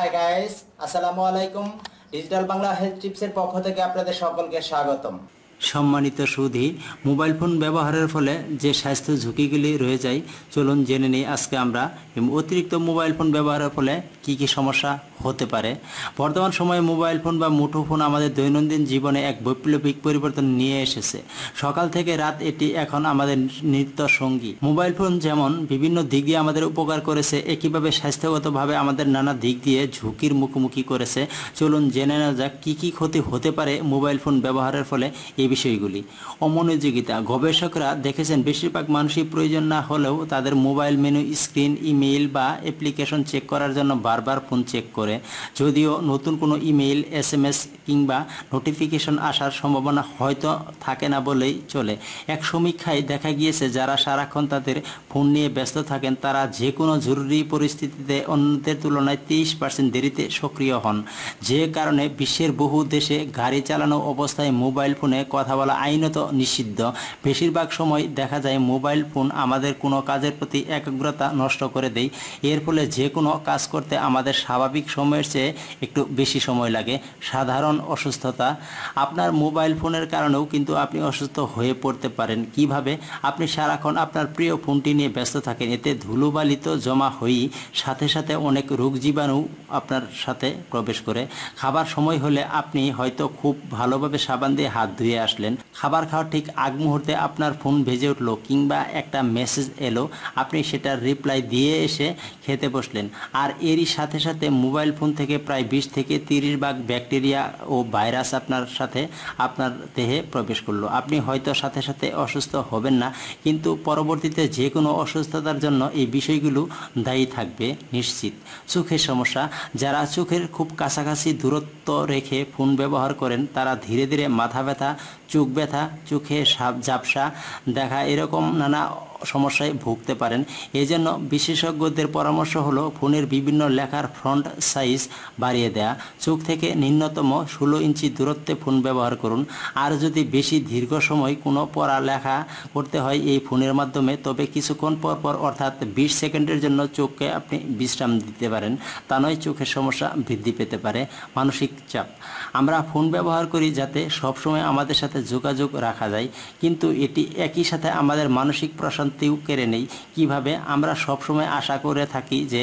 আসসালামু আলাইকুম digital Bangla health টিপসের পক্ষ থেকে আপনাদের সকলকে স্বাগতম। সম্মানিত সুধী, মোবাইল ফোন ব্যবহারের ফলে যে স্বাস্থ্য ঝুঁকিগুলি রয়ে যায়, চলুন জেনে নিই আজকে আমরা। অতিরিক্ত মোবাইল ফোন ব্যবহারের ফলে কি কি সমস্যা হতে পারে। বর্তমান সময়ে মোবাইল ফোন বা মুঠোফোন আমাদের দৈনন্দিন জীবনে এক বৈপ্লবিক পরিবর্তন নিয়ে এসেছে। সকাল থেকে রাত এটি এখন আমাদের নিত্য সঙ্গী মোবাইল ফোন যেমন বিভিন্ন দিক দিয়ে আমাদের উপকার করেছে, একইভাবে স্বাস্থ্যগতভাবে আমাদের নানা দিক দিয়ে ঝুঁকির মুখোমুখি করেছে। চলুন জেনে নেওয়া যাক কী কী ক্ষতি হতে পারে মোবাইল ফোন ব্যবহারের ফলে এই বিষয়গুলি। অমনোযোগিতা। গবেষকরা দেখেছেন বেশিরভাগ মানুষই প্রয়োজন না হলেও তাদের মোবাইল মেনু, স্ক্রিন, ইমেইল বা অ্যাপ্লিকেশন চেক করার জন্য বারবার ফোন চেক করে। যদিও নতুন কোনো ইমেইল এস এম এস কিংবা নোটিফিকেশন আসার সম্ভাবনা হয়তো থাকে না বলেই চলে। এক সমীক্ষায় দেখা গিয়েছে, যারা সারাক্ষণ তাদের ফোন নিয়ে ব্যস্ত থাকেন, তারা যে কোনো জরুরি পরিস্থিতিতে অন্যদের তুলনায় তেইশ পার্সেন্ট দেরিতে সক্রিয় হন। যে কারণে বিশ্বের বহু দেশে গাড়ি চালানো অবস্থায় মোবাইল ফোনে কথা বলা আইনত নিষিদ্ধ। বেশিরভাগ সময় দেখা যায় মোবাইল ফোন আমাদের কোনো কাজের প্রতি একাগ্রতা নষ্ট করে দেয়। এর ফলে যে কোনো কাজ করতে আমাদের স্বাভাবিক সময়ের চেয়ে একটু বেশি সময় লাগে। সাধারণ অসুস্থতা। আপনার মোবাইল ফোনের কারণেও কিন্তু আপনি অসুস্থ হয়ে পড়তে পারেন। কীভাবে? আপনি সারাক্ষণ আপনার প্রিয় ফোনটি নিয়ে ব্যস্ত থাকেন। এতে ধুলোবালি তো জমা হয়েই সাথে সাথে অনেক রোগ জীবাণু আপনার সাথে প্রবেশ করে। খাবার সময় হলে আপনি হয়তো খুব ভালোভাবে সাবান দিয়ে হাত ধুয়ে আসলেন। খাবার খাওয়ার ঠিক আগ মুহূর্তে আপনার ফোন ভেজে উঠল কিংবা একটা মেসেজ এলো। আপনি সেটার রিপ্লাই দিয়ে এসে খেতে বসলেন। আর এরই সাথে সাথে মোবাইল ফোন থেকে প্রায় বিশ থেকে তিরিশ ভাগ ব্যাকটেরিয়া ও ভাইরাস আপনার সাথে আপনার দেহে প্রবেশ করল। আপনি হয়তো সাথে সাথে অসুস্থ হবেন না, কিন্তু পরবর্তীতে যে কোনো অসুস্থতার জন্য এই বিষয়গুলো দায়ী থাকবে নিশ্চিত। চোখের সমস্যা, যারা চোখের খুব কাছাকাছি দূরত্ব রেখে ফোন ব্যবহার করেন, তারা ধীরে ধীরে মাথা ব্যথা, চোখ ব্যথা, চোখে সাপ ঝাপসা দেখা, এরকম নানা সমস্যায় ভুগতে পারেন। এই জন্য বিশেষজ্ঞদের পরামর্শ হলো ফোনের বিভিন্ন লেখার ফ্রন্ট সাইজ বাড়িয়ে দেয়া। চোখ থেকে ন্যূনতম ষোলো ইঞ্চি দূরত্বে ফোন ব্যবহার করুন। আর যদি বেশি দীর্ঘ সময় কোনো পড়া লেখা করতে হয় এই ফোনের মাধ্যমে, তবে কিছুক্ষণ পর পর অর্থাৎ বিশ সেকেন্ডের জন্য চোখকে আপনি বিশ্রাম দিতে পারেন। তা নয়, চোখের সমস্যা বৃদ্ধি পেতে পারে। মানসিক চাপ। আমরা ফোন ব্যবহার করি যাতে সবসময় আমাদের সাথে যোগাযোগ রাখা যায়। কিন্তু এটি একই সাথে আমাদের মানসিক প্রশান্তিও কেড়ে নেই। কীভাবে? আমরা সবসময় আশা করে থাকি যে,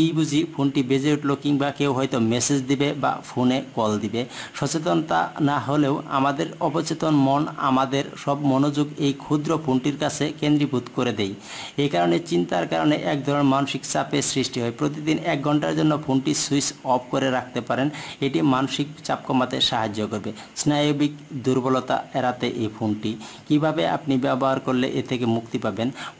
এই বুঝি ফোনটি বেজে উঠল কিংবা কেউ হয়তো মেসেজ দিবে বা ফোনে কল দিবে। সচেতনতা না হলেও আমাদের অবচেতন মন আমাদের সব মনোযোগ এই ক্ষুদ্র ফোনটির কাছে কেন্দ্রীভূত করে দেয়। এই কারণে চিন্তার কারণে এক ধরনের মানসিক চাপের সৃষ্টি হয়। প্রতিদিন এক ঘণ্টার জন্য ফোনটি সুইচ অফ করে রাখতে পারেন। এটি মানসিক চাপ কমাতে সাহায্য করবে। স্নায়বিক দুর্বলতা এড়াতে এই ফোনটি। কীভাবে আপনি ব্যবহার করলে এ থেকে মুক্তি পাবেন?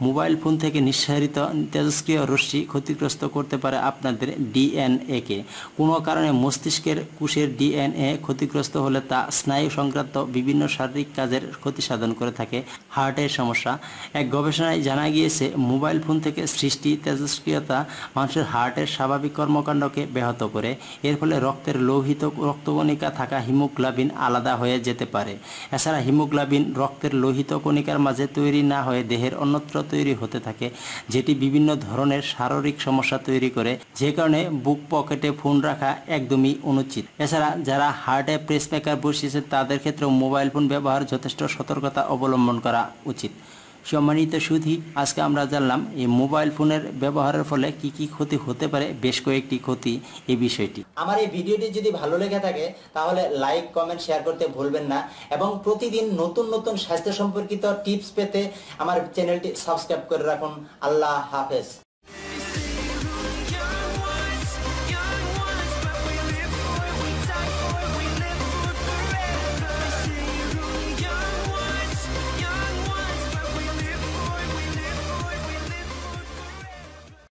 মোবাইল ফোন থেকে নিঃসারিত তেজস্ক্রিয় রশ্মি ক্ষতিগ্রস্ত করতে পারে আপনাদের ডিএনএকে। কোনো কারণে মস্তিষ্কের কোষের ডিএনএ ক্ষতিগ্রস্ত হলে তা স্নায়ু সংক্রান্ত বিভিন্ন শারীরিক কাজের ক্ষতি সাধন করে থাকে। হার্টের সমস্যা। এক গবেষণায় জানা গিয়েছে, মোবাইল ফোন থেকে সৃষ্টি তেজস্ক্রিয়তা মানুষের হার্টের স্বাভাবিক কর্মকাণ্ডকে ব্যাহত করে। এর ফলে রক্তের লোহিত রক্তকণিকা থাকা হিমোগ্লোবিন আলাদা হয়ে যেতে পারে। এছাড়া হিমোগ্লোবিন রক্তের লোহিত কণিকার মাঝে তৈরি না হয়ে দেহের অন্যত্র তৈরি হতে থাকে, যেটি বিভিন্ন ধরনের শারীরিক সমস্যা তৈরি করে, যে কারণে বুক পকেটে ফোন রাখা একদমই অনুচিত। এছাড়া যারা হার্টে প্রেসমেকার বসিয়েছে তাদের ক্ষেত্রেও মোবাইল ফোন ব্যবহার যথেষ্ট সতর্কতা অবলম্বন করা উচিত। সম্মানিত সুধী, আজকে আমরা জানলাম এই মোবাইল ফোনের ব্যবহারের ফলে কি কি ক্ষতি হতে পারে, বেশ কয়েকটি ক্ষতি এই বিষয়টি। আমার এই ভিডিওটি যদি ভালো লেগে থাকে, তাহলে লাইক, কমেন্ট, শেয়ার করতে ভুলবেন না এবং প্রতিদিন নতুন নতুন স্বাস্থ্য সম্পর্কিত টিপস পেতে আমার চ্যানেলটি সাবস্ক্রাইব করে রাখুন। আল্লাহ হাফেজ।